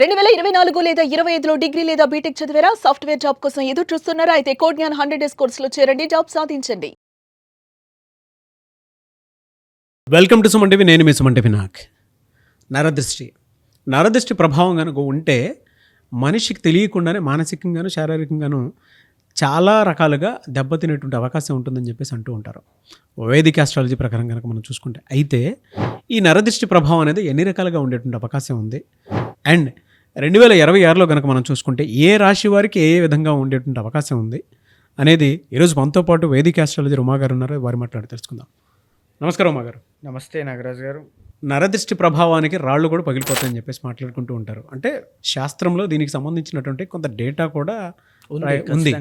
రెండు వేల ఇరవై నాలుగు లేదా ఇరవై ఐదులో డిగ్రీ లేదా బీటెక్ చదివారా? సాఫ్ట్వేర్ జాబ్ కోసం ఎదురు చూస్తున్నారా? అయితే కోడ్ జ్ఞాన్ హండ్రెడ్ డేస్ కోర్సులో చేరండి. జాబ్ సాధించండి. Welcome to Suman TV. నేను మీ సుమన్ టీవీ నాక్ నరదృష్టి. నరదృష్టి ప్రభావం కనుక ఉంటే మనిషికి తెలియకుండానే మానసికంగాను శారీరకంగాను చాలా రకాలుగా దెబ్బతినేటువంటి అవకాశం ఉంటుందని చెప్పేసి అంటూ ఉంటారు. వేదిక ఆస్ట్రాలజీ ప్రకారం కనుక మనం చూసుకుంటే. అయితే ఈ నరదృష్టి ప్రభావం అనేది ఎన్ని రకాలుగా ఉండేటువంటి అవకాశం ఉంది? అండ్ రెండు వేల ఇరవై ఆరులో కనుక మనం చూసుకుంటే ఏ రాశి వారికి ఏ విధంగా ఉండేటువంటి అవకాశం ఉంది అనేది ఈరోజు మనతో పాటు వేదిక ఆస్ట్రాలజీ ఉమా గారు ఉన్నారు. వారి మాట్లాడి తెలుసుకుందాం. నమస్కారం ఉమా గారు. నమస్తే నాగరాజు గారు. నరదృష్టి ప్రభావానికి రాళ్ళు కూడా పగిలిపోతాయని చెప్పేసి మాట్లాడుకుంటూ ఉంటారు. అంటే శాస్త్రంలో దీనికి సంబంధించినటువంటి కొంత డేటా కూడా ఉంది,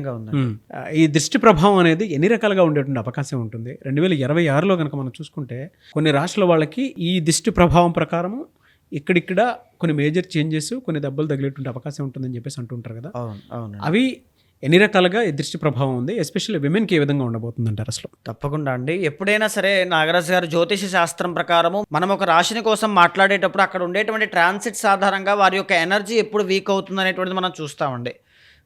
ఈ దృష్టి ప్రభావం అనేది ఎన్ని రకాలుగా ఉండేటువంటి అవకాశం ఉంటుంది? రెండు వేల ఇరవై ఆరులో కనుక మనం చూసుకుంటే కొన్ని రాష్ట్రాల వాళ్ళకి ఈ దృష్టి ప్రభావం ప్రకారం ఇక్కడిక్కడ కొన్ని మేజర్ చేంజెస్ కొన్ని దెబ్బలు తగిలేటువంటి అవకాశం ఉంటుందని చెప్పేసి అంటుంటారు కదా. అవును అవును అవి ఎన్ని రకాలుగా దృష్టి ప్రభావం ఉంది? ఎస్పెషల్లీ విమెన్కి ఏ విధంగా ఉండబోతుంది అంటారు అసలు? తప్పకుండా అండి. ఎప్పుడైనా సరే నాగరాజు గారు జ్యోతిష శాస్త్రం ప్రకారము మనం ఒక రాశిని కోసం మాట్లాడేటప్పుడు అక్కడ ఉండేటువంటి ట్రాన్సిట్స్ ఆధారంగా వారి యొక్క ఎనర్జీ ఎప్పుడు వీక్ అవుతుంది అనేటువంటిది మనం చూస్తామండి.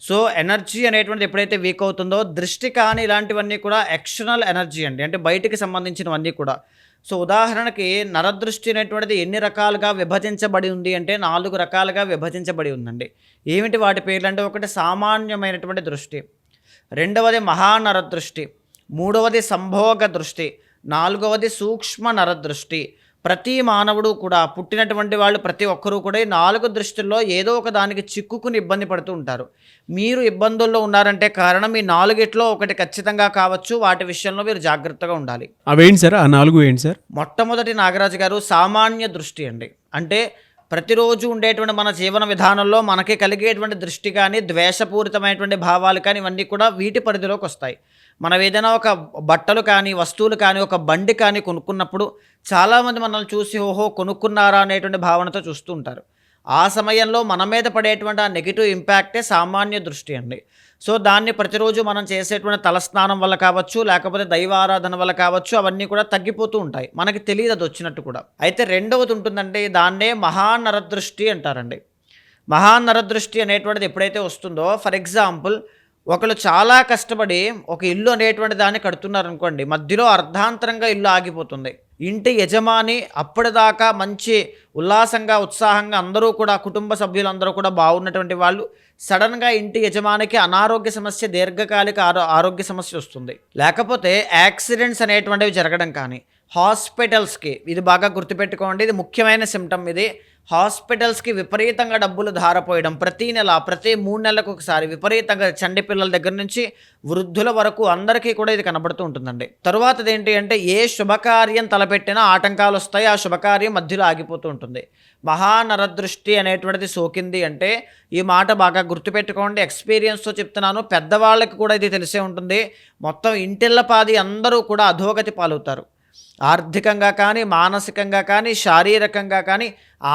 సో ఎనర్జీ అనేటువంటిది ఎప్పుడైతే వీక్ అవుతుందో దృష్టి కానీ ఇలాంటివన్నీ కూడా ఎక్స్టర్నల్ ఎనర్జీ అండి. అంటే బయటికి సంబంధించినవన్నీ కూడా. సో ఉదాహరణకి నరదృష్టి అనేటువంటిది ఎన్ని రకాలుగా విభజించబడి ఉంది అంటే నాలుగు రకాలుగా విభజించబడి ఉందండి. ఏమిటి వాటి పేర్లు అంటే ఒకటి సామాన్యమైనటువంటి దృష్టి రెండవది మహానరదృష్టి మూడవది సంభోగ దృష్టి నాలుగవది సూక్ష్మ నరదృష్టి ప్రతి మానవుడు కూడా పుట్టినటువంటి వాళ్ళు ప్రతి ఒక్కరూ కూడా ఈ నాలుగు దృష్టిల్లో ఏదో ఒక దానికి చిక్కుకుని ఇబ్బంది పడుతూ ఉంటారు. మీరు ఇబ్బందుల్లో ఉన్నారంటే కారణం ఈ నాలుగిట్లో ఒకటి ఖచ్చితంగా కావచ్చు. వాటి విషయంలో మీరు జాగ్రత్తగా ఉండాలి. అవేంటి సార్? ఆ నాలుగు ఏంటి సార్? మొట్టమొదటి నాగరాజు గారు సామాన్య దృష్టి అండి. అంటే ప్రతిరోజు ఉండేటువంటి మన జీవన విధానంలో మనకి కలిగేటువంటి దృష్టి కానీ ద్వేషపూరితమైనటువంటి భావాలు కానీ ఇవన్నీ కూడా వీటి పరిధిలోకి వస్తాయి. మనం ఏదైనా ఒక బట్టలు కానీ వస్తువులు కానీ ఒక బండి కానీ కొనుక్కున్నప్పుడు చాలామంది మనల్ని చూసి ఓహో కొనుక్కున్నారా అనేటువంటి భావనతో చూస్తూ ఉంటారు. ఆ సమయంలో మన మీద పడేటువంటి ఆ నెగిటివ్ ఇంపాక్టే సామాన్య దృష్టి అండి. సో దాన్ని ప్రతిరోజు మనం చేసేటువంటి తలస్నానం వల్ల కావచ్చు లేకపోతే దైవారాధన వల్ల కావచ్చు అవన్నీ కూడా తగ్గిపోతూ ఉంటాయి. మనకి తెలియదు అది వచ్చినట్టు కూడా. అయితే రెండవది ఉంటుందంటే దాన్నే మహానరదృష్టి అంటారండి. మహానరదృష్టి అనేటువంటిది ఎప్పుడైతే వస్తుందో ఫర్ ఎగ్జాంపుల్ ఒకళ్ళు చాలా కష్టపడి ఒక ఇల్లు అనేటువంటి దాన్ని కడుతున్నారు అనుకోండి మధ్యలో అర్ధాంతరంగా ఇల్లు ఆగిపోతుంది. ఇంటి యజమాని అప్పటిదాకా మంచి ఉల్లాసంగా ఉత్సాహంగా అందరూ కూడా కుటుంబ సభ్యులందరూ కూడా బాగున్నటువంటి వాళ్ళు సడన్గా ఇంటి యజమానికి అనారోగ్య సమస్య దీర్ఘకాలిక ఆరో ఆరోగ్య సమస్య వస్తుంది. లేకపోతే యాక్సిడెంట్స్ అనేటువంటివి జరగడం కానీ హాస్పిటల్స్కి ఇది బాగా గుర్తుపెట్టుకోండి ఇది ముఖ్యమైన సిమ్టమ్ ఇది. హాస్పిటల్స్కి విపరీతంగా డబ్బులు ధారపోయడం ప్రతి నెల ప్రతి మూడు నెలలకు ఒకసారి విపరీతంగా చండి పిల్లల దగ్గర నుంచి వృద్ధుల వరకు అందరికీ కూడా ఇది కనబడుతూ ఉంటుందండి. తరువాతది ఏంటి అంటే ఏ శుభకార్యం తలపెట్టినా ఆటంకాలు వస్తాయి ఆ శుభకార్యం మధ్యలో ఆగిపోతూ ఉంటుంది. మహానరదృష్టి అనేటువంటిది సోకింది అంటే ఈ మాట బాగా గుర్తుపెట్టుకోండి. ఎక్స్పీరియన్స్తో చెప్తున్నాను పెద్దవాళ్ళకి కూడా ఇది తెలిసే ఉంటుంది. మొత్తం ఇంటిళ్ళపాది అందరూ కూడా అధోగతి పాలవుతారు. ఆర్థికంగా కానీ మానసికంగా కానీ శారీరకంగా కానీ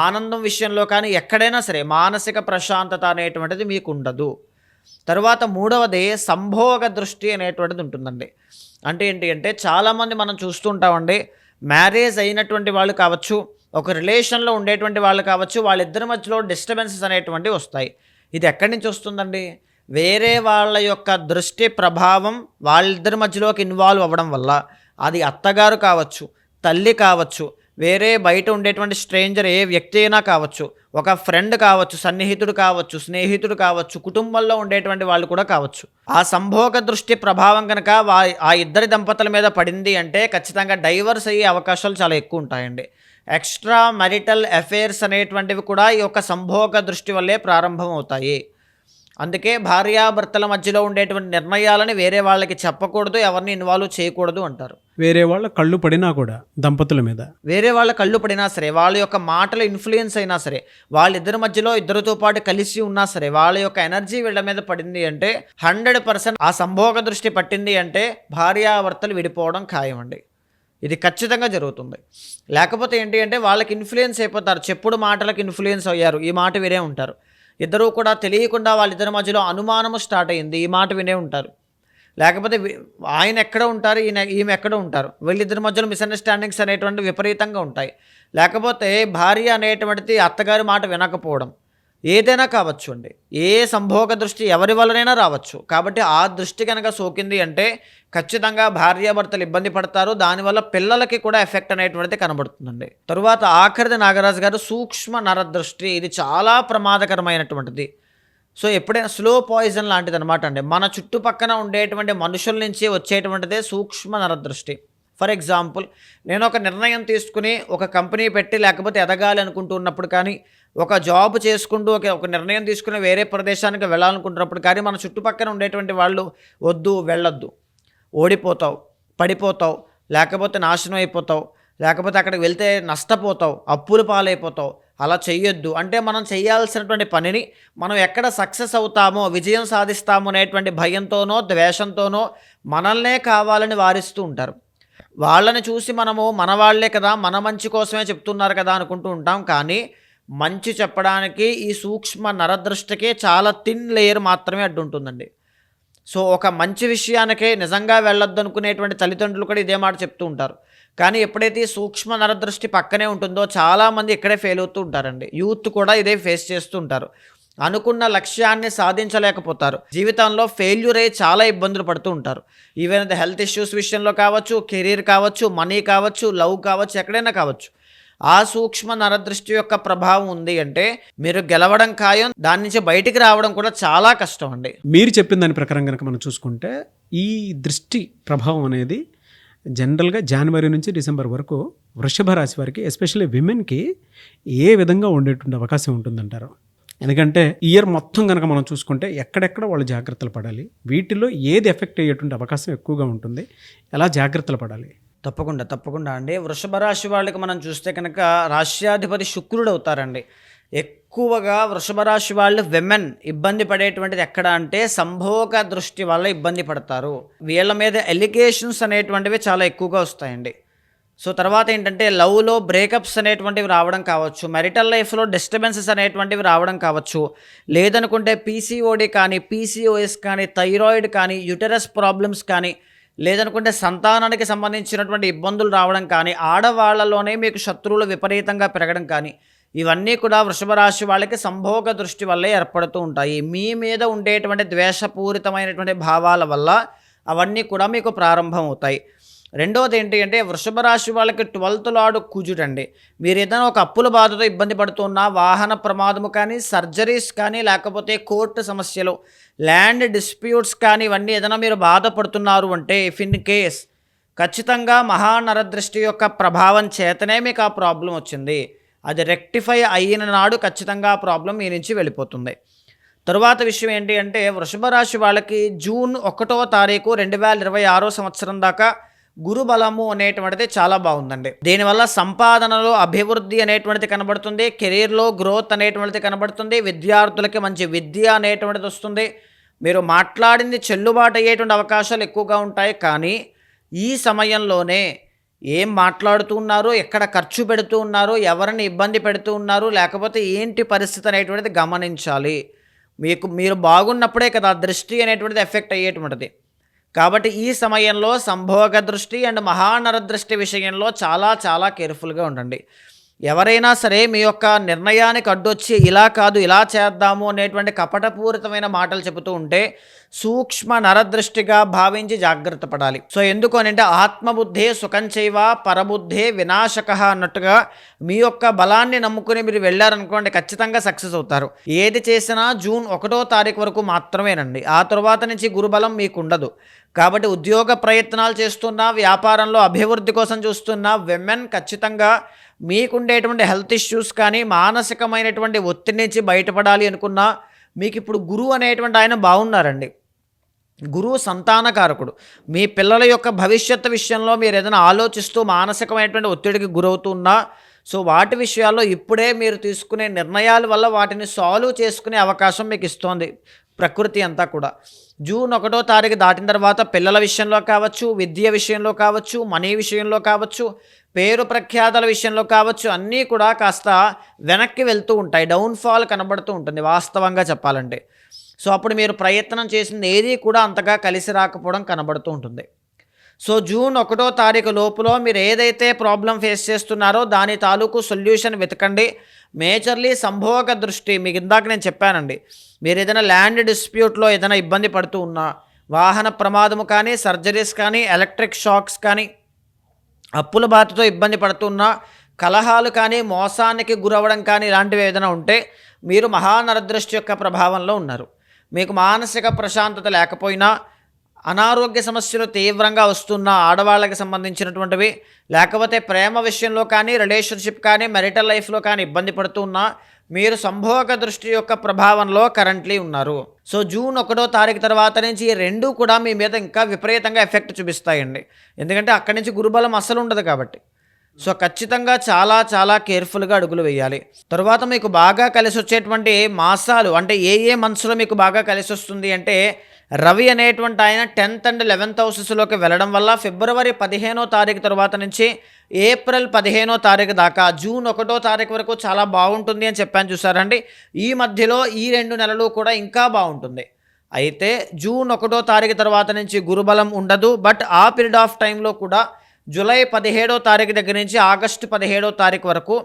ఆనందం విషయంలో కానీ ఎక్కడైనా సరే మానసిక ప్రశాంతత అనేటువంటిది మీకు ఉండదు తరువాత మూడవది సంభోగ దృష్టి అనేటువంటిది ఉంటుందండి. అంటే ఏంటి అంటే చాలామంది మనం చూస్తుంటామండి మ్యారేజ్ అయినటువంటి వాళ్ళు కావచ్చు ఒక రిలేషన్లో ఉండేటువంటి వాళ్ళు కావచ్చు వాళ్ళిద్దరి మధ్యలో డిస్టర్బెన్సెస్ అనేటువంటివి వస్తాయి. ఇది ఎక్కడి నుంచి వస్తుందండి? వేరే వాళ్ళ యొక్క దృష్టి ప్రభావం వాళ్ళిద్దరి మధ్యలోకి ఇన్వాల్వ్ అవ్వడం వల్ల. అది అత్తగారు కావచ్చు తల్లి కావచ్చు వేరే బయట ఉండేటువంటి స్ట్రేంజర్ ఏ వ్యక్తి అయినా కావచ్చు ఒక ఫ్రెండ్ కావచ్చు సన్నిహితుడు కావచ్చు స్నేహితుడు కావచ్చు కుటుంబంలో ఉండేటువంటి వాళ్ళు కూడా కావచ్చు. ఆ సంభోగ దృష్టి ప్రభావం కనుక వా ఆ ఇద్దరి దంపతుల మీద పడింది అంటే ఖచ్చితంగా డైవర్స్ అయ్యే అవకాశాలు చాలా ఎక్కువ ఉంటాయండి. ఎక్స్ట్రా మ్యారిటల్ అఫైర్స్ అనేటువంటివి కూడా ఈ యొక్క సంభోగ దృష్టి వల్లే ప్రారంభం అవుతాయి అందుకే భార్యాభర్తల మధ్యలో ఉండేటువంటి నిర్ణయాలని వేరే వాళ్ళకి చెప్పకూడదు ఎవరిని ఇన్వాల్వ్ చేయకూడదు అంటారు. వేరే వాళ్ళ కళ్ళు పడినా కూడా దంపతుల మీద. వేరే వాళ్ళ కళ్ళు పడినా సరే వాళ్ళ యొక్క మాటలు ఇన్ఫ్లుయెన్స్ అయినా సరే వాళ్ళిద్దరి మధ్యలో ఇద్దరితో పాటు కలిసి ఉన్నా సరే వాళ్ళ యొక్క ఎనర్జీ వీళ్ళ మీద పడింది అంటే హండ్రెడ్ పర్సెంట్ ఆ సంభోగ దృష్టి పట్టింది అంటే భార్యాభర్తలు విడిపోవడం ఖాయం అండి ఇది ఖచ్చితంగా జరుగుతుంది. లేకపోతే ఏంటి అంటే వాళ్ళకి ఇన్ఫ్లుయెన్స్ అయిపోతారు చెప్పుడు మాటలకు ఇన్ఫ్లుయెన్స్ అయ్యారు ఈ మాట వినే ఉంటారు. ఇద్దరూ కూడా తెలియకుండా వాళ్ళిద్దరి మధ్యలో అనుమానము స్టార్ట్ అయింది. ఈ మాట వినే ఉంటారు. లేకపోతే ఆయన ఎక్కడ ఉంటారు? ఈయన ఈమె ఎక్కడ ఉంటారు? వీళ్ళిద్దరి మధ్యలో మిస్అండర్స్టాండింగ్స్ అనేటువంటి విపరీతంగా ఉంటాయి. లేకపోతే భార్య అనేటువంటిది అత్తగారి మాట వినకపోవడం. ఏదైనా కావచ్చు అండి. ఏ సంభోగ దృష్టి ఎవరి వల్లనైనా రావచ్చు. కాబట్టి ఆ దృష్టి కనుక సోకింది అంటే ఖచ్చితంగా భార్యాభర్తలు ఇబ్బంది పడతారు. దానివల్ల పిల్లలకి కూడా ఎఫెక్ట్ అనేటువంటిది కనబడుతుందండి. తరువాత ఆఖరిది నాగరాజు గారు సూక్ష్మ నరదృష్టి ఇది చాలా ప్రమాదకరమైనటువంటిది. సో ఎప్పుడైనా స్లో పాయిజన్ లాంటిది అనమాట అండి. మన చుట్టుపక్కన ఉండేటువంటి మనుషుల నుంచి వచ్చేటువంటిదే సూక్ష్మ నరదృష్టి ఫర్ ఎగ్జాంపుల్ నేను ఒక నిర్ణయం తీసుకుని ఒక కంపెనీ పెట్టి లేకపోతే ఎదగాలి అనుకుంటూ ఉన్నప్పుడు కానీ ఒక జాబ్ చేసుకుంటూ ఒక ఒక నిర్ణయం తీసుకుని వేరే ప్రదేశానికి వెళ్ళాలనుకుంటున్నప్పుడు కానీ మన చుట్టుపక్కల ఉండేటువంటి వాళ్ళు వద్దు వెళ్ళొద్దు. ఓడిపోతావు పడిపోతావు లేకపోతే నాశనం అయిపోతావు లేకపోతే అక్కడికి వెళ్తే నష్టపోతావు అప్పులు పాలైపోతావు అలా చెయ్యొద్దు. అంటే మనం చేయాల్సినటువంటి పనిని మనం ఎక్కడ సక్సెస్ అవుతామో విజయం సాధిస్తామో అనేటువంటి భయంతోనో ద్వేషంతోనో మనల్నే కావాలని వారిస్తూ ఉంటారు. వాళ్ళని చూసి మనము మన వాళ్ళే కదా మన మంచి కోసమే చెప్తున్నారు కదా అనుకుంటూ ఉంటాం. కానీ మంచి చెప్పడానికి ఈ సూక్ష్మ నరదృష్టికే చాలా థిన్ లేయర్ మాత్రమే అడ్డుంటుందండి. సో ఒక మంచి విషయానికే నిజంగా వెళ్ళొద్దు అనుకునేటువంటి తల్లిదండ్రులు కూడా ఇదే మాట చెప్తూ ఉంటారు. కానీ ఎప్పుడైతే ఈ సూక్ష్మ నరదృష్టి పక్కనే ఉంటుందో చాలామంది ఇక్కడే ఫెయిల్ అవుతూ ఉంటారండి. యూత్ కూడా ఇదే ఫేస్ చేస్తూ ఉంటారు. అనుకున్న లక్ష్యాన్ని సాధించలేకపోతారు. జీవితంలో ఫెయిల్యూర్ అయ్యి చాలా ఇబ్బందులు పడుతూ ఉంటారు. ఈవెన్ హెల్త్ ఇష్యూస్ విషయంలో కావచ్చు కెరీర్ కావచ్చు మనీ కావచ్చు లవ్ కావచ్చు ఎక్కడైనా కావచ్చు. ఆ సూక్ష్మ నరదృష్టి యొక్క ప్రభావం ఉంది అంటే మీరు గెలవడం ఖాయం దాని నుంచి బయటికి రావడం కూడా చాలా కష్టం అండి. మీరు చెప్పిన దాని ప్రకారం కనుక మనం చూసుకుంటే ఈ దృష్టి ప్రభావం అనేది జనరల్గా జనవరి నుంచి డిసెంబర్ వరకు వృషభ రాశి వారికి ఎస్పెషల్లీ విమెన్కి ఏ విధంగా ఉండేటువంటి అవకాశం ఉంటుందంటారు? ఎందుకంటే ఇయర్ మొత్తం కనుక మనం చూసుకుంటే ఎక్కడెక్కడ వాళ్ళు జాగ్రత్తలు పడాలి వీటిలో ఏది ఎఫెక్ట్ అయ్యేటువంటి అవకాశం ఎక్కువగా ఉంటుంది ఎలా జాగ్రత్తలు పడాలి? తప్పకుండా తప్పకుండా అండి. వృషభ రాశి వాళ్ళకి మనం చూస్తే కనుక రాష్ట్రాధిపతి శుక్రుడు అవుతారండి. ఎక్కువగా వృషభ రాశి వాళ్ళు విమెన్ ఇబ్బంది పడేటువంటిది ఎక్కడ అంటే సంభోగ దృష్టి వల్ల ఇబ్బంది పడతారు. వీళ్ళ మీద ఎలిగేషన్స్ అనేటువంటివి చాలా ఎక్కువగా వస్తాయండి. సో తర్వాత ఏంటంటే లవ్లో బ్రేకప్స్ అనేటువంటివి రావడం కావచ్చు మెరిటల్ లైఫ్లో డిస్టర్బెన్సెస్ అనేటువంటివి రావడం కావచ్చు లేదనుకుంటే పీసీఓడి కానీ పీసీఓఎస్ కానీ థైరాయిడ్ కానీ యుటరస్ ప్రాబ్లమ్స్ కానీ లేదనుకుంటే సంతానానికి సంబంధించినటువంటి ఇబ్బందులు రావడం కానీ ఆడవాళ్ళలోనే మీకు శత్రువులు విపరీతంగా పెరగడం కానీ ఇవన్నీ కూడా వృషభ రాశి వాళ్ళకి సంభోగ దృష్టి వల్లే ఏర్పడుతూ ఉంటాయి. మీ మీద ఉండేటువంటి ద్వేషపూరితమైనటువంటి భావాల వల్ల అవన్నీ కూడా మీకు ప్రారంభం రెండవది ఏంటి అంటే వృషభ రాశి వాళ్ళకి ట్వెల్త్ లాడు కుజుడండి. మీరు ఏదైనా ఒక అప్పుల బాధతో ఇబ్బంది పడుతున్నా వాహన ప్రమాదము కానీ సర్జరీస్ కానీ లేకపోతే కోర్టు సమస్యలు ల్యాండ్ డిస్ప్యూట్స్ కానీ ఇవన్నీ ఏదైనా మీరు బాధపడుతున్నారు అంటే ఇఫ్ ఇన్ కేస్ ఖచ్చితంగా మహానరదృష్టి యొక్క ప్రభావం చేతనే మీకు ఆ ప్రాబ్లం వచ్చింది. అది రెక్టిఫై అయిన నాడు ఖచ్చితంగా ఆ ప్రాబ్లం మీ నుంచి వెళ్ళిపోతుంది. తరువాత విషయం ఏంటి అంటే వృషభ రాశి వాళ్ళకి జూన్ ఒకటో తారీఖు రెండు వేల ఇరవై ఆరో సంవత్సరం దాకా గురుబలము అనేటువంటిది చాలా బాగుందండి. దీనివల్ల సంపాదనలో అభివృద్ధి అనేటువంటిది కనబడుతుంది కెరీర్లో గ్రోత్ అనేటువంటిది కనబడుతుంది విద్యార్థులకి మంచి విద్య అనేటువంటిది వస్తుంది. మీరు మాట్లాడింది చెల్లుబాటు అయ్యేటువంటి అవకాశాలు ఎక్కువగా ఉంటాయి కానీ ఈ సమయంలోనే ఏం మాట్లాడుతూ ఉన్నారు ఎక్కడ ఖర్చు పెడుతూ ఉన్నారు ఎవరిని ఇబ్బంది పెడుతూ ఉన్నారు లేకపోతే ఏంటి పరిస్థితి అనేటువంటిది గమనించాలి. మీకు మీరు బాగున్నప్పుడే కదా దృష్టి అనేటువంటిది ఎఫెక్ట్ అయ్యేటువంటిది. కాబట్టి ఈ సమయంలో సంభోగ దృష్టి అండ్ మహానర దృష్టి విషయంలో చాలా చాలా కేర్ఫుల్గా ఉండండి. ఎవరైనా సరే మీ యొక్క నిర్ణయానికి అడ్డొచ్చి ఇలా కాదు ఇలా చేద్దాము అనేటువంటి కపటపూరితమైన మాటలు చెబుతూ ఉంటే సూక్ష్మ నరదృష్టిగా భావించి జాగ్రత్త పడాలి. సో ఎందుకు అని అంటే ఆత్మబుద్ధే సుఖం చేయవ పరబుద్ధే వినాశక అన్నట్టుగా మీ యొక్క బలాన్ని నమ్ముకుని మీరు వెళ్ళారనుకోండి ఖచ్చితంగా సక్సెస్ అవుతారు. ఏది చేసినా జూన్ ఒకటో తారీఖు వరకు మాత్రమేనండి. ఆ తర్వాత నుంచి గురుబలం మీకు ఉండదు కాబట్టి ఉద్యోగ ప్రయత్నాలు చేస్తున్నా వ్యాపారంలో అభివృద్ధి కోసం చూస్తున్న విమెన్ ఖచ్చితంగా మీకుండేటువంటి హెల్త్ ఇష్యూస్ కానీ మానసికమైనటువంటి ఒత్తిడి నుంచి బయటపడాలి అనుకున్నా మీకు ఇప్పుడు గురువు అనేటువంటి ఆయన బాగున్నారండి. గురువు సంతానకారకుడు. మీ పిల్లల యొక్క భవిష్యత్తు విషయంలో మీరు ఏదైనా ఆలోచిస్తూ మానసికమైనటువంటి ఒత్తిడికి గురవుతున్నా సో వాటి విషయాల్లో ఇప్పుడే మీరు తీసుకునే నిర్ణయాల వల్ల వాటిని సాల్వ్ చేసుకునే అవకాశం మీకు ఇస్తోంది ప్రకృతి అంతా కూడా. జూన్ ఒకటో తారీఖు దాటిన తర్వాత పిల్లల విషయంలో కావచ్చు విద్య విషయంలో కావచ్చు మనీ విషయంలో కావచ్చు పేరు ప్రఖ్యాతల విషయంలో కావచ్చు అన్నీ కూడా కాస్త వెనక్కి వెళ్తూ ఉంటాయి. డౌన్ఫాల్ కనబడుతూ ఉంటుంది వాస్తవంగా చెప్పాలంటే. సో అప్పుడు మీరు ప్రయత్నం చేసింది ఏది కూడా అంతగా కలిసి రాకపోవడం కనబడుతూ ఉంటుంది. సో జూన్ ఒకటో తారీఖు లోపల మీరు ఏదైతే ప్రాబ్లం ఫేస్ చేస్తున్నారో దాని తాలూకు సొల్యూషన్ వెతకండి. మేజర్లీ సంభోగ దృష్టి మీకు ఇందాక నేను చెప్పానండి. మీరు ఏదైనా ల్యాండ్ డిస్ప్యూట్లో ఏదైనా ఇబ్బంది పడుతూ ఉన్నా వాహన ప్రమాదము కానీ సర్జరీస్ కానీ ఎలక్ట్రిక్ షాక్స్ కానీ అప్పుల బాధతో ఇబ్బంది పడుతున్నా కలహాలు కానీ మోసానికి గురవ్వడం కానీ ఇలాంటివి ఏదైనా ఉంటే మీరు మహానరదృష్టి యొక్క ప్రభావంలో ఉన్నారు. మీకు మానసిక ప్రశాంతత లేకపోయినా అనారోగ్య సమస్యలు తీవ్రంగా వస్తున్న ఆడవాళ్ళకి సంబంధించినటువంటివి లేకపోతే ప్రేమ విషయంలో కానీ రిలేషన్షిప్ కానీ మెరిటల్ లైఫ్లో కానీ ఇబ్బంది పడుతున్నా మీరు సంభోగ దృష్టి యొక్క ప్రభావంలో కరెంట్లీ ఉన్నారు. సో జూన్ ఒకటో తారీఖు తర్వాత నుంచి ఈ రెండు కూడా మీ మీద ఇంకా విపరీతంగా ఎఫెక్ట్ చూపిస్తాయండి. ఎందుకంటే అక్కడి నుంచి గురుబలం అసలు ఉండదు కాబట్టి. సో ఖచ్చితంగా చాలా చాలా కేర్ఫుల్గా అడుగులు వేయాలి. తరువాత మీకు బాగా కలిసి వచ్చేటువంటి మాసాలు అంటే ఏ ఏ మంత్స్లో మీకు బాగా కలిసి వస్తుంది అంటే రవి అనేటువంటి ఆయన టెన్త్ అండ్ లెవెన్త్ హౌసెస్లోకి వెళ్ళడం వల్ల ఫిబ్రవరి పదిహేనో తారీఖు తర్వాత నుంచి ఏప్రిల్ పదిహేనో తారీఖు దాకా జూన్ ఒకటో తారీఖు వరకు చాలా బాగుంటుంది అని చెప్పాను చూసారండి. ఈ మధ్యలో ఈ రెండు నెలలు కూడా ఇంకా బాగుంటుంది. అయితే జూన్ ఒకటో తారీఖు తర్వాత నుంచి గురుబలం ఉండదు బట్ ఆ పీరియడ్ ఆఫ్ టైంలో కూడా జూలై పదిహేడో తారీఖు దగ్గర నుంచి ఆగస్టు పదిహేడో తారీఖు వరకు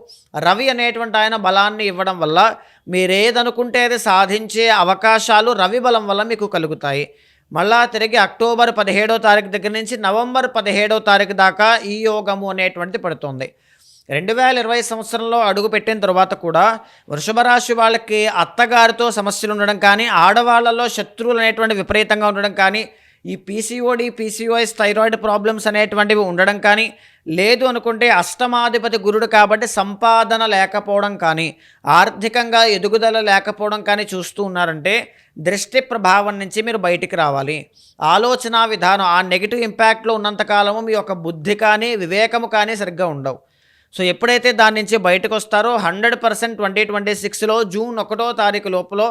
రవి అనేటువంటి ఆయన బలాన్ని ఇవ్వడం వల్ల మీరేదనుకుంటే అది సాధించే అవకాశాలు రవి బలం వల్ల మీకు కలుగుతాయి. మళ్ళా తిరిగి అక్టోబర్ పదిహేడో తారీఖు దగ్గర నుంచి నవంబర్ పదిహేడో తారీఖు దాకా ఈ యోగము అనేటువంటిది పడుతుంది. రెండు వేల ఇరవై సంవత్సరంలో అడుగుపెట్టిన తర్వాత కూడా వృషభ రాశి వాళ్ళకి అత్తగారితో సమస్యలు ఉండడం కానీ ఆడవాళ్ళలో శత్రువులు అనేటువంటి విపరీతంగా ఉండడం కానీ ఈ పీసీఓడి పీసీఓఎస్ థైరాయిడ్ ప్రాబ్లమ్స్ అనేటువంటివి ఉండడం కానీ లేదు అనుకుంటే అష్టమాధిపతి గురుడు కాబట్టి సంపాదన లేకపోవడం కానీ ఆర్థికంగా ఎదుగుదల లేకపోవడం కానీ చూస్తూ ఉన్నారంటే దృష్టి ప్రభావం నుంచి మీరు బయటికి రావాలి. ఆలోచన విధానం ఆ నెగిటివ్ ఇంపాక్ట్లో ఉన్నంతకాలము మీ యొక్క బుద్ధి కానీ వివేకము కానీ సరిగ్గా ఉండవు. సో ఎప్పుడైతే దాని నుంచి బయటకు వస్తారో హండ్రెడ్ పర్సెంట్ ట్వంటీ ట్వంటీ సిక్స్లో జూన్ ఒకటో తారీఖు లోపల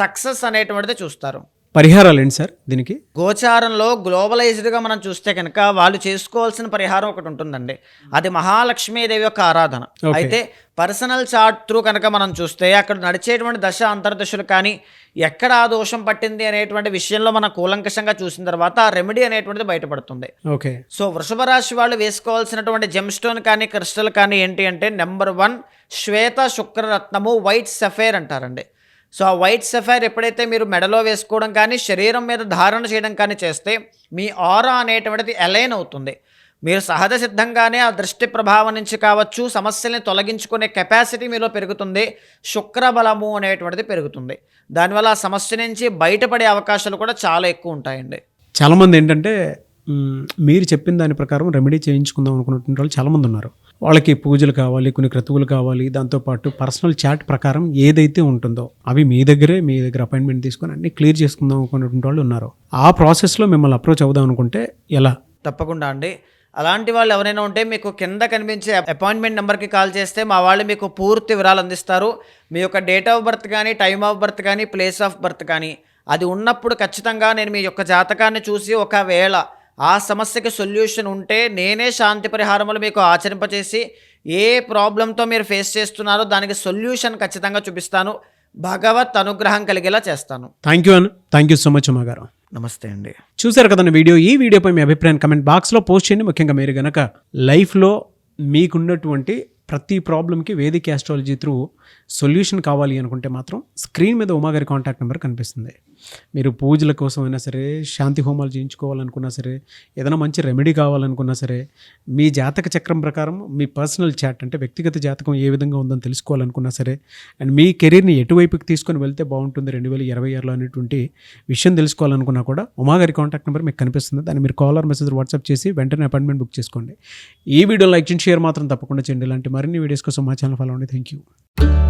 సక్సెస్ అనేటువంటిది చూస్తారు. పరిహారాలు ఏంటి సార్ దీనికి? గోచారంలో గ్లోబలైజ్డ్గా మనం చూస్తే కనుక వాళ్ళు చేసుకోవాల్సిన పరిహారం ఒకటి ఉంటుందండి. అది మహాలక్ష్మీదేవి యొక్క ఆరాధన. అయితే పర్సనల్ చార్ట్ త్రూ కనుక మనం చూస్తే అక్కడ నడిచేటువంటి దశ అంతర్దశలు కానీ ఎక్కడ ఆ దోషం పట్టింది అనేటువంటి విషయంలో మనం కూలంకషంగా చూసిన తర్వాత ఆ రెమెడీ అనేటువంటిది బయటపడుతుంది. ఓకే. సో వృషభ రాశి వాళ్ళు వేసుకోవాల్సినటువంటి జెమ్ స్టోన్ కానీ క్రిస్టల్ కానీ ఏంటి అంటే నెంబర్ వన్ శ్వేత శుక్రరత్నము వైట్ సఫేర్ అంటారండి. సో ఆ వైట్ సఫైర్ ఎప్పుడైతే మీరు మెడలో వేసుకోవడం కానీ శరీరం మీద ధారణ చేయడం కానీ చేస్తే మీ ఆరా అనేటువంటిది అలైన్ అవుతుంది. మీరు సహజ సిద్ధంగానే ఆ దృష్టి ప్రభావం నుంచి కావచ్చు సమస్యల్ని తొలగించుకునే కెపాసిటీ మీలో పెరుగుతుంది శుక్రబలము అనేటువంటిది పెరుగుతుంది. దానివల్ల ఆ సమస్య నుంచి బయటపడే అవకాశాలు కూడా చాలా ఎక్కువ ఉంటాయండి. చాలామంది ఏంటంటే మీరు చెప్పిన దాని ప్రకారం రెమెడీ చేయించుకుందాం అనుకున్నటువంటి వాళ్ళు చాలామంది ఉన్నారు. వాళ్ళకి పూజలు కావాలి కొన్ని క్రతువులు కావాలి దాంతోపాటు పర్సనల్ చాట్ ప్రకారం ఏదైతే ఉంటుందో అవి మీ దగ్గరే మీ దగ్గర అపాయింట్మెంట్ తీసుకొని అన్ని క్లియర్ చేసుకుందాం అనుకున్నటువంటి వాళ్ళు ఉన్నారు. ఆ ప్రాసెస్లో మిమ్మల్ని అప్రోచ్ అవుదాం అనుకుంటే ఎలా? తప్పకుండా అండి. అలాంటి వాళ్ళు ఎవరైనా ఉంటే మీకు కింద కనిపించే అపాయింట్మెంట్ నెంబర్కి కాల్ చేస్తే మా వాళ్ళు మీకు పూర్తి వివరాలు అందిస్తారు. మీ యొక్క డేట్ ఆఫ్ బర్త్ కానీ టైమ్ ఆఫ్ బర్త్ కానీ ప్లేస్ ఆఫ్ బర్త్ కానీ అది ఉన్నప్పుడు ఖచ్చితంగా నేను మీ యొక్క జాతకాన్ని చూసి ఒకవేళ ఆ సమస్యకి సొల్యూషన్ ఉంటే నేనే శాంతి పరిహారములు మీకు ఆచరింపచేసి ఏ ప్రాబ్లంతో మీరు ఫేస్ చేస్తున్నారో దానికి సొల్యూషన్ ఖచ్చితంగా చూపిస్తాను. భగవత్ అనుగ్రహం కలిగేలా చేస్తాను. థ్యాంక్ యూ అన్న థ్యాంక్ యూ సో మచ్ అమ్మా గారు నమస్తే అండి. చూసారు కదండి వీడియో? ఈ వీడియోపై మీ అభిప్రాయం కమెంట్ బాక్స్లో పోస్ట్ చేయండి. ముఖ్యంగా మీరు గనక లైఫ్లో మీకున్నటువంటి ప్రతి ప్రాబ్లంకి వేదిక ఆస్ట్రాలజీ త్రూ సొల్యూషన్ కావాలి అనుకుంటే మాత్రం స్క్రీన్ మీద ఉమాగారి కాంటాక్ట్ నెంబర్ కనిపిస్తుంది. మీరు పూజల కోసం అయినా సరే శాంతి హోమాలు చేయించుకోవాలనుకున్నా సరే ఏదైనా మంచి రెమెడీ కావాలనుకున్నా సరే మీ జాతక చక్రం ప్రకారం మీ పర్సనల్ చాట్ అంటే వ్యక్తిగత జాతకం ఏ విధంగా ఉందని తెలుసుకోవాలనుకున్నా సరే అండ్ మీ కెరీర్ని ఎటువైపుకి తీసుకొని వెళ్తే బాగుంటుంది రెండు వేల ఇరవై ఆరులో అనేటువంటి విషయం తెలుసుకోవాలనుకున్నా కూడా ఉమాగారి కాంటాక్ట్ నెంబర్ మీకు కనిపిస్తుంది. దాన్ని మీరు కాల్ ఆర్ మెసేజ్ వాట్సాప్ చేసి వెంటనే అపాయింట్మెంట్ బుక్ చేసుకోండి. ఈ వీడియో లైక్ చేయండి షేర్ మాత్రం తప్పకుండా చేయండి. ఇలాంటి మరిన్ని వీడియోస్ కోసం మా ఛానల్ ఫాలో అండి థ్యాంక్ యూ